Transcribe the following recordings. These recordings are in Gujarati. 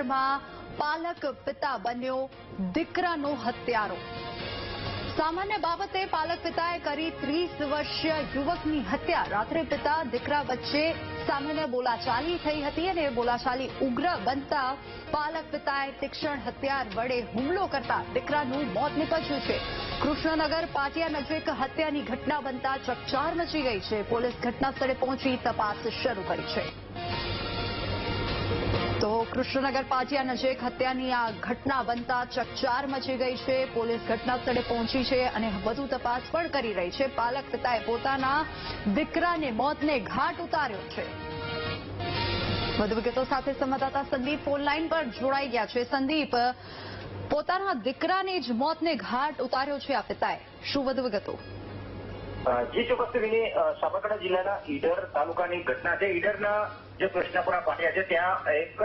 કૃષ્ણનગરમાં પાલક પિતા બન્યો, દીકરાનો હત્યારો. સામાન્ય બાબતે પાલક પિતાએ કરી ત્રીસ વર્ષીય યુવકની હત્યા. રાત્રે પિતા, દીકરા વચ્ચે સામાન્ય બોલાચાલી થઈ હતી અને બોલાચાલી ઉગ્ર બનતા પાલક પિતાએ તીક્ષણ હથિયાર વડે હુમલો કરતા દીકરાનું મોત નીપજ્યું છે. કૃષ્ણનગર પાટિયા નજીક હત્યાની ઘટના બનતા ચકચાર મચી ગઈ છે. પોલીસ ઘટના સ્થળે પહોંચી તપાસ શરૂ કરી છે. કૃષ્ણનગર પાટિયા નજીક હત્યાની આ ઘટના બનતા ચકચાર મચી ગઈ છે. પોલીસ ઘટના પહોંચી છે અને વધુ તપાસ પણ કરી રહી છે. પાલક પિતાએ પોતાના દીકરાને મોતને ઘાટ ઉતાર્યો છે. વધુ વિગતો સાથે સંવાદદાતા સંદીપ ફોનલાઈન પર જોડાઈ ગયા છે. સંદીપ, પોતાના દીકરાને જ મોતને ઘાટ ઉતાર્યો છે આ પિતાએ. શું વધુ વિગતો? જી ચોક્કસ વિની સાબરકાંઠા જિલ્લાના ઈડર તાલુકાની ઘટના છે. ઈડરના જે કૃષ્ણપુરા પાટિયા છે, ત્યાં એક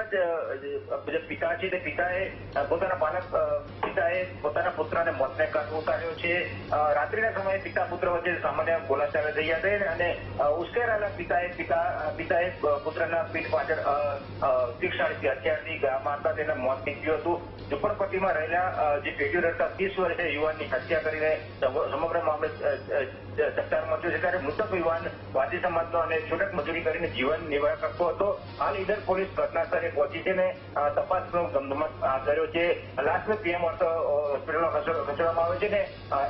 જ પિતા છે તે પિતાએ પોતાના બાળક પિતાએ પોતાના પુત્રને મોતને ઘાટ ઉતાર્યો છે. રાત્રિના સમયે પિતા પુત્ર વચ્ચે સામાન્ય બોલાચાલી થઈ હતી અને ઉશ્કેરાયેલા પિતાએ પિતા પિતાએ પુત્રના પીઠ પાછળ શિક્ષણથી હથિયારથી ગા મારતા તેને મોત નીપજ્યું હતું. ઝુંપડપટ્ટીમાં રહેલા જે પેઢીઓ રહેતા ત્રીસ વર્ષે યુવાનની હત્યા કરીને સમગ્ર મામલે મચ્યો છે ત્યારે મૃતક યુવાન વાદી સમાજનો અને છૂટક મજૂરી કરીને જીવન નિર્વાહ કરતો હતો હાલ ઈડર પોલીસ ઘટના પહોંચી છે અને તપાસનો ધમધમાટ કર્યો છે. લાસ્ટમાં પીએમ હોસ્પિટલમાં ખસેડવામાં આવે છે ને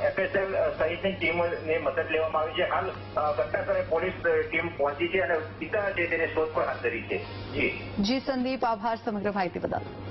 એફએસએલ સહિતની ટીમને મદદ લેવામાં આવી છે. હાલ ઘટના સ્થળે પોલીસ ટીમ પહોંચી છે અને પિતા છે તેને પણ હાથ ધરી છે. જી. જી સંદીપ, આભાર. સમગ્ર માહિતી બદલ.